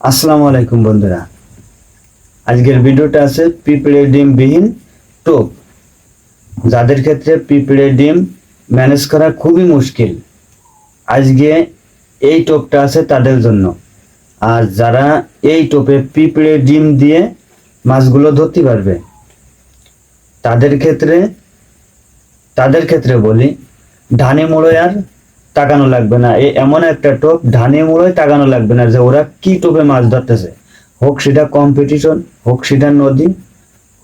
আসসালামু আলাইকুম বন্ধুরা। আজকের ভিডিওটা আছে পিঁপড়ে ডিম বিহীন টোপ। যাদের ক্ষেত্রে পিঁপড়ে ডিম ম্যানেজ করা খুবই মুশকিল, আজকে এই টোপটা আছে তাদের জন্য। আর যারা এই টোপে পিঁপড়ে ডিম দিয়ে মাছগুলো ধরতে পারবে, তাদের ক্ষেত্রে তাদের ক্ষেত্রে বলি, ধানে মোড়ে আর তাকানো লাগবে না। এই এমন একটা টোপ, ধানে মোড়ে তাকানো লাগবে না যে ওরা কি টোপে মাছ ধরতেছে। হোক সেটা কম্পিটিশন হোক সেটা নদী,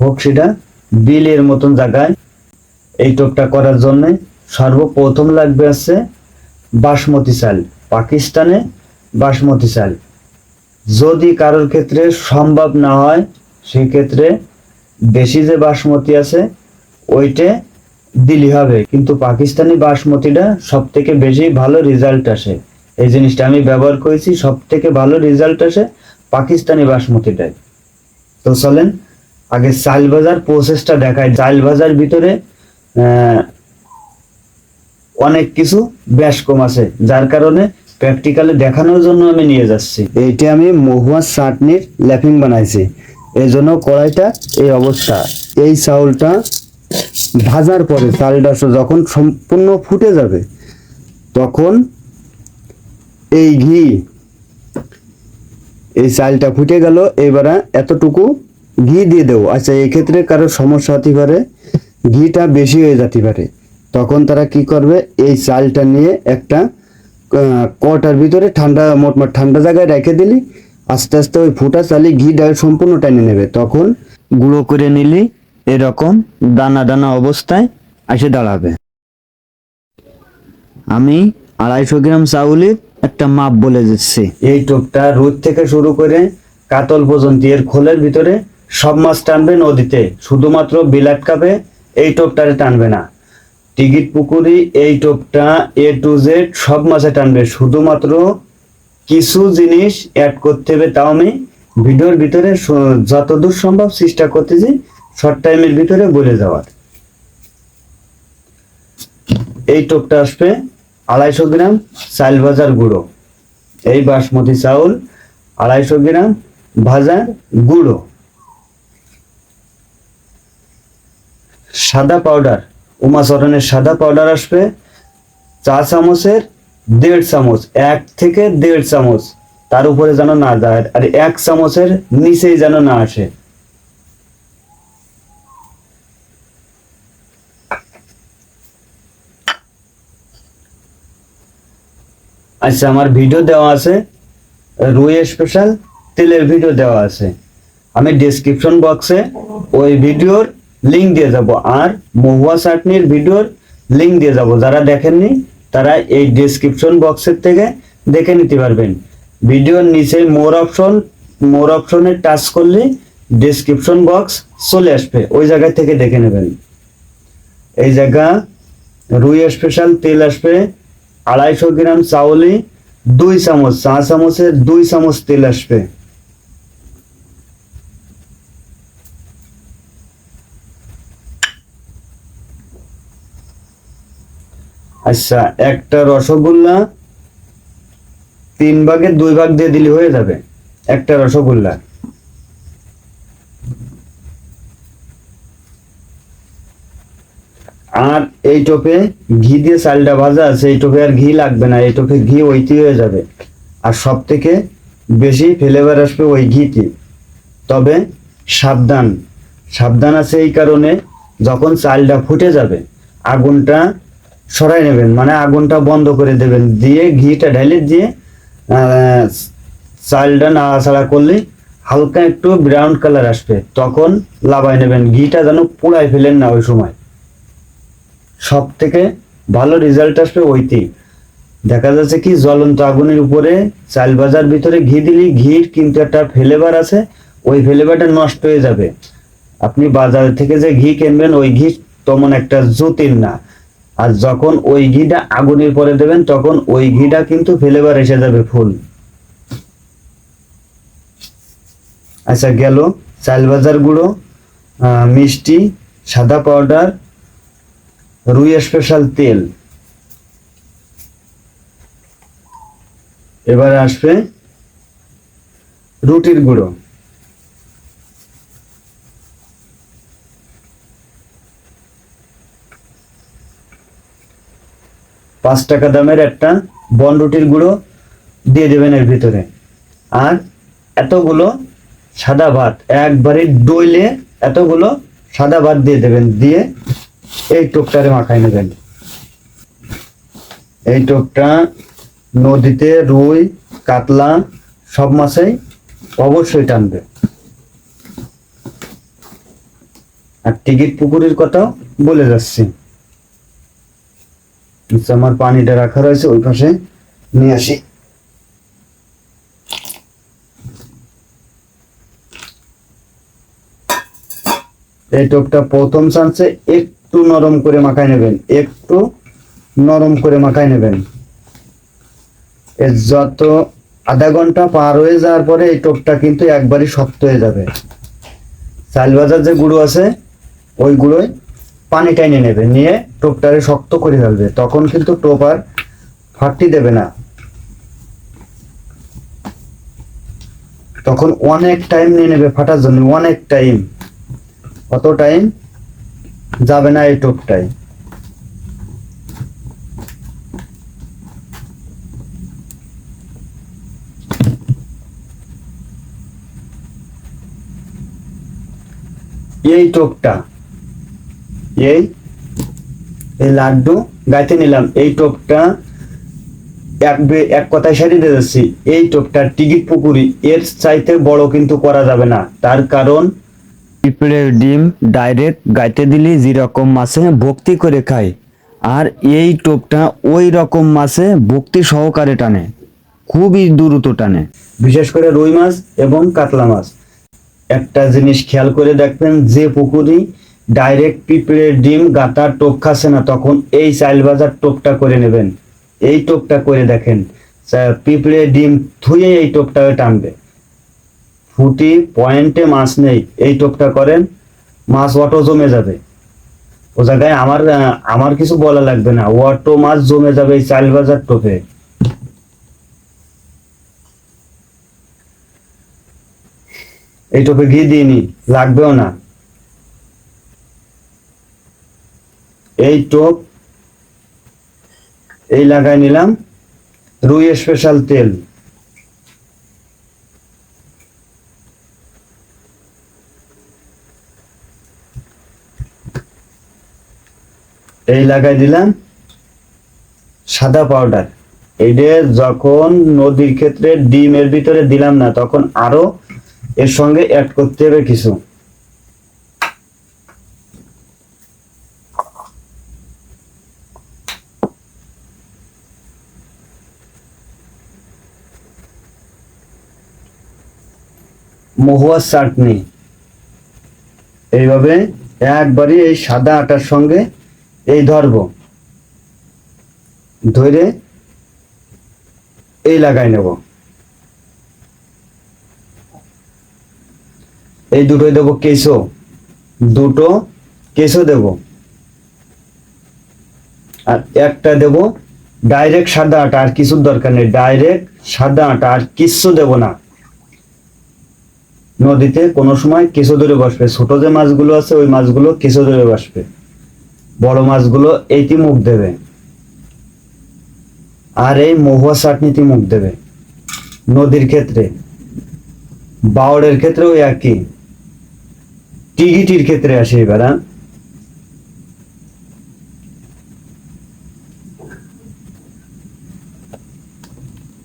হোক সেটা বিলের মতন জায়গায় এই টোপটা করার জন্য সর্বপ্রথম লাগবে আছে বাসমতি চাল, পাকিস্তানে বাসমতি চাল। যদি কারোর ক্ষেত্রে সম্ভব না হয়, সেক্ষেত্রে দেশি যে বাসমতি আছে, ওইটে দিলি হবে। কিন্তু পাকিস্তানি বাসমতিটা সব থেকে বেশি ভালো রেজাল্ট আসে। এই জিনিসটা আমি ব্যবহার করেছি সব থেকে ভালো রেজাল্ট আসে পাকিস্তানি বাসমতিটাই। তো চলেন, আগে চাল ভাজার প্রসেসটা দেখায় চাল ভাজার ভিতরে অনেক কিছু ব্যাস কম আছে। যার কারণে প্র্যাকটিক্যালি দেখানোর জন্য আমি নিয়ে যাচ্ছি। এইটা আমি মহুয়া চাটনির ল্যাপিং বানাইছি। এই জন্য কড়াইটা এই অবস্থা। এই চাউলটা ভাজার পরে চালটা যখন সম্পূর্ণ ফুটে যাবে, তখন এই ঘি, এই চালটা ফুটে গেল, এবারে এতটুকু ঘি দিয়ে দেবো। আচ্ছা এক্ষেত্রে কারও সমস্যা হতে পারে, ঘিটা বেশি হয়ে যেতে পারে। তখন তারা কি করবে, এই চালটা নিয়ে একটা কটার ভিতরে ঠান্ডা, মোটমাট ঠান্ডা জায়গায় রেখে দিলি, আস্তে আস্তে ওই ফুটা চালি ডাল সম্পূর্ণ টেনে নেবে। তখন গুঁড়ো করে নিলি এরকম দানা দানা অবস্থায় এসে দাঁড়াবে। আমি আড়াইশো গ্রাম চাউলের একটা মাপ বলে দিচ্ছি। এই টোপটা রোদ থেকে শুরু করে কাতল পর্যন্ত, এর খোলের ভিতরে সব মাছ টানবে নদীতে। শুধুমাত্র বিলাট কাপে এই টোপটারে টানবে না। টিকিট পুকুরি এই টোপটা এ টু জেড সব মাছে টানবে। শুধুমাত্র কিছু জিনিস অ্যাড করতে হবে। তাও আমি ভিডিওর ভিতরে যতদূর সম্ভব চেষ্টা করতেছি শর্ট টাইমের ভিতরে বলে যাওয়ার এই টোপটা আসবে আড়াইশো গ্রাম চাল ভাজার গুঁড়ো। এই বাসমতি চাউল আড়াইশো গ্রাম ভাজার গুঁড়ো। সাদা পাউডার উমাচরণের সাদা পাউডার আসবে চা চামচের দেড় চামচ, এক থেকে দেড় চামচ। তার উপরে যেন না যায়, আর এক চামচের নিচেই যেন না আসে। আচ্ছা আমার ভিডিও দেওয়া আছে। রুই স্পেশাল তেলের ভিডিও দেওয়া আছে। আমি ডেসক্রিপশন বক্সে ওই ভিডিওর লিংক দিয়ে যাব। আর মহুয়া চাটনির ভিডিওর লিংক দিয়ে যাব। যারা দেখেননি, তারা এই ডেসক্রিপশন বক্সের থেকে দেখে নিতে পারবেন। ভিডিওর নিচে মোর অপশন মোর অপশনে টাচ করলে ডেসক্রিপশন বক্স চলে আসবে। ওই জায়গা থেকে দেখে নেবেন। এই জায়গা, রুই স্পেশাল তেল আসবে। আড়াইশো গ্রাম চাউলে দুই চামচ, চা চামচের দুই চামচ তেল আসবে। আচ্ছা একটা রসগোল্লা তিন ভাগে দুই ভাগ দিয়ে দিলে হয়ে যাবে। একটা রসগোল্লা। আর এই টোপে ঘি দিয়ে চালটা ভাজা আছে, এই টোপে আর ঘি লাগবে না, এই টোপে ঘি ওইটি হয়ে যাবে। আর সব থেকে বেশি ফ্লেভার আসবে ওই ঘিটি তবে সাবধান সাবধান আছে এই কারণে যখন চালটা ফুটে যাবে, আগুনটা সরাই নেবেন মানে আগুনটা বন্ধ করে দেবেন, দিয়ে ঘিটা ঢেলে দিয়ে চালটা নাড়াচাড়া করলে হালকা একটু ব্রাউন কালার আসবে, তখন লাভাই নেবেন, ঘিটা যেন পুড়াই ফেলেন না ওই সময়। সব থেকে ভালো রেজাল্ট আসবে ওইটি। দেখা যাচ্ছে কি, জ্বলন্ত আগুনের উপরে চাল ভাজার ভিতরে ঘি দিলি, ঘির কিন্তু একটা ফ্লেভার আছে, ওই ফ্লেভারটা নষ্ট হয়ে যাবে। আপনি বাজার থেকে যে ঘি কিনবেন, ওই ঘি তেমন একটা জুতির না। আর যখন ওই ঘিটা আগুনের পরে দেবেন, তখন ওই ঘিটা কিন্তু ফ্লেভার এসে যাবে ফুল। আচ্ছা গেল চাল ভাজার গুঁড়ো মিষ্টি, সাদা পাউডার রুই স্পেশাল তেল। এবারে আসবে রুটির গুঁড়ো। পাঁচ টাকা দামের একটা বন রুটির গুঁড়ো দিয়ে দেবেন এর ভিতরে। আর এতগুলো সাদা ভাত, একবারে ডইলে এতগুলো সাদা ভাত দিয়ে দেবেন। দিয়ে এই টোপটারে মাখায় নেবেন। এই টোপটা নদীতে রুই, কাতলা সব মাছেই অবশ্যই টানবে। আর টিকিট পুকুরের কথাও বলে যাচ্ছি। আমার পানিটা রাখা রয়েছে, ওই পাশে নিয়ে আসি। এই টোপটা প্রথম চান্সে একটু নরম করে মাখায় নেবেন, একটু নরম করে মাখায় নেবেন। যত আধা ঘণ্টা পার হয়ে যাওয়ার পরে এই টোপটা কিন্তু একবারই শক্ত হয়ে যাবে। চাল বাজার যে গুঁড়ো আছে ওই গুঁড়োয় পানি টাইনে নেবে, নিয়ে টোপটারে শক্ত করে ফেলবে। তখন কিন্তু টোপ আর ফাটতি দেবে না। তখন অনেক টাইম নিয়ে নেবে ফাটার জন্য, অনেক টাইম কত টাইম যাবে না এই টোপটায় এই টোপটা, এই এই লাড্ডু গাইতে নিলাম। এই টোপটা এক এক কথায় সারিয়ে যাচ্ছি। এই টোপটা টিকিট পুকুরি এর চাইতে বড় কিন্তু করা যাবে না। তার কারণ পিঁপড়ের ডিম ডাইরেক্ট গাইতে দিলে যেরকম মাছে ভক্তি করে খায়। আর এই টোপটা ওই রকম মাছে ভক্তি সহকারে টানে, খুবই দ্রুত টানে। বিশেষ করে রুই মাছ এবং কাতলা মাছ। একটা জিনিস খেয়াল করে দেখবেন, যে পুকুরি ডাইরেক্ট পিঁপড়ের ডিম গাতার টোপ খাচ্ছে না, তখন এই চাইল বাজার টোপটা করে নেবেন। এই টোপটা করে দেখেন পিঁপড়ের ডিম থুয়ে এই টোপটা টানবে। ফুটি পয়েন্টে মাছ নেই। এই টোপটা করেন, মাছ অটো জমে যাবে। ও জায়গায় আমার আমার কিছু বলা লাগবে না। অটো মাছ জমে যাবে এই চাইল বাজার টোপে। এই টোপে ঘি দিইনি লাগবেও না। এই টোপ, এই লাগাই নিলাম রুই স্পেশাল তেল। এই লাগাই দিলাম সাদা পাউডার এইটা যখন নদীর ক্ষেত্রে ডিমের ভিতরে দিলাম না, তখন আরও এর সঙ্গে অ্যাড করতে হবে কিছু। মহুয়া চাটনি। এইভাবে একবারই এই সাদা আটার সঙ্গে এই ধরবো। ধরে এই লাগাই নেব। এই দুটোই দেবো কেসো দুটো কেসো দেব। আর একটা দেব ডাইরেক্ট সাদা আটা, আর কিছুর দরকার নেই। ডাইরেক্ট সাদা আটা, আর কিচ্ছু দেব না। নদীতে কোনো সময় কেঁচো ধরে বসবে। ছোট যে মাছগুলো আছে, ওই মাছগুলো কেঁচো ধরে বসবে। বড় মাছগুলো এইটি মুখ দেবে। আর এই মহুয়া চাটনিতে মুখ দেবে। নদীর ক্ষেত্রে বাউড়ের ক্ষেত্রেও একই। টিগিটির ক্ষেত্রে আসে এবার হ্যাঁ?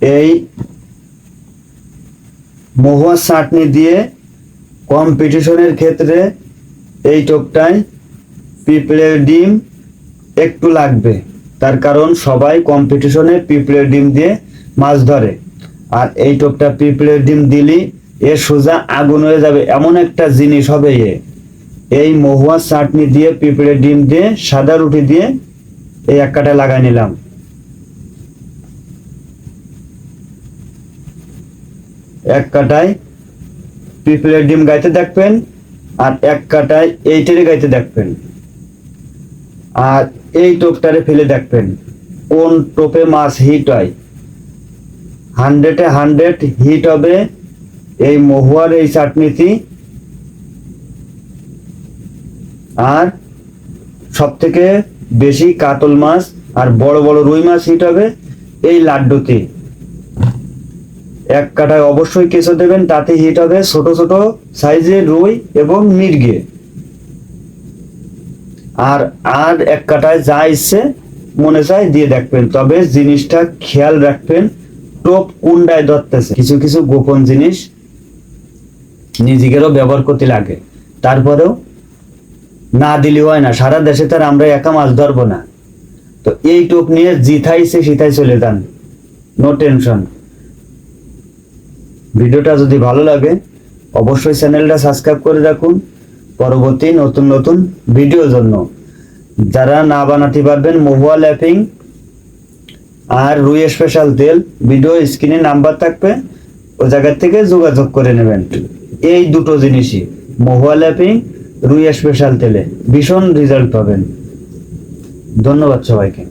এই মহুয়া চাটনি দিয়ে কম্পিটিশনের ক্ষেত্রে এই টোপটায় পিঁপড়ের ডিম একটু লাগবে। তার কারণ সবাই কম্পিটিশনে পিঁপড়ের ডিম দিয়ে মাছ ধরে। আর এই টোপটা পিঁপড়ের ডিম দিলি এ সোজা আগুন হয়ে যাবে। এমন একটা জিনিস হবে এ। এই মহুয়া চাটনি দিয়ে পিঁপড়ের ডিম দিয়ে সাদা রুটি দিয়ে এই এক কাটা লাগাই নিলাম। এক কাটায় পিঁপড়ের ডিম গাইতে দেখবেন আর এক কাটায় এইটারে গাইতে দেখবেন। আর এই টোপটারে ফেলে দেখবেন, কোন টোপে মাছ হিট হয়। হান্ড্রেডে হান্ড্রেড হিট হবে এই মহুয়ার এই চাটনিটি। আর সব থেকে বেশি কাতল মাছ আর বড় বড় রুই মাছ হিট হবে এই লাড্ডুতে এক কাঠায় অবশ্যই কেঁচো দেবেন, তাতে হিট হবে ছোট ছোট সাইজের রুই এবং মির্গে। আর আর এক কাঠায় যা ইচ্ছে মনে চায় দিয়ে দেখবেন। তবে জিনিসটা খেয়াল রাখবেন, টোপ কুন্ডায় ধরতেছে। কিছু কিছু গোপন জিনিস নিজেদেরও ব্যবহার করতে লাগে। তারপরেও না দিলে হয় না। সারা দেশে তার আমরা একা মাছ ধরবো না। তো এই টোপ নিয়ে জিথাইছে সিথাই চলে যান। নো টেনশন ভিডিওটা যদি ভালো লাগে, অবশ্যই চ্যানেলটা সাবস্ক্রাইব করে রাখুন। পরবর্তী নতুন নতুন ভিডিওর জন্য। যারা না বানাতে পারবেন মহুয়া ল্যাপিং আর রুই স্পেশাল তেল, ভিডিও স্ক্রিনে নাম্বার থাকবে ওই জায়গা থেকে যোগাযোগ করে নেবেন। এই দুটো জিনিসই, মহুয়া ল্যাপিং, রুই স্পেশাল তেলে। ভীষণ রেজাল্ট পাবেন। ধন্যবাদ সবাইকে।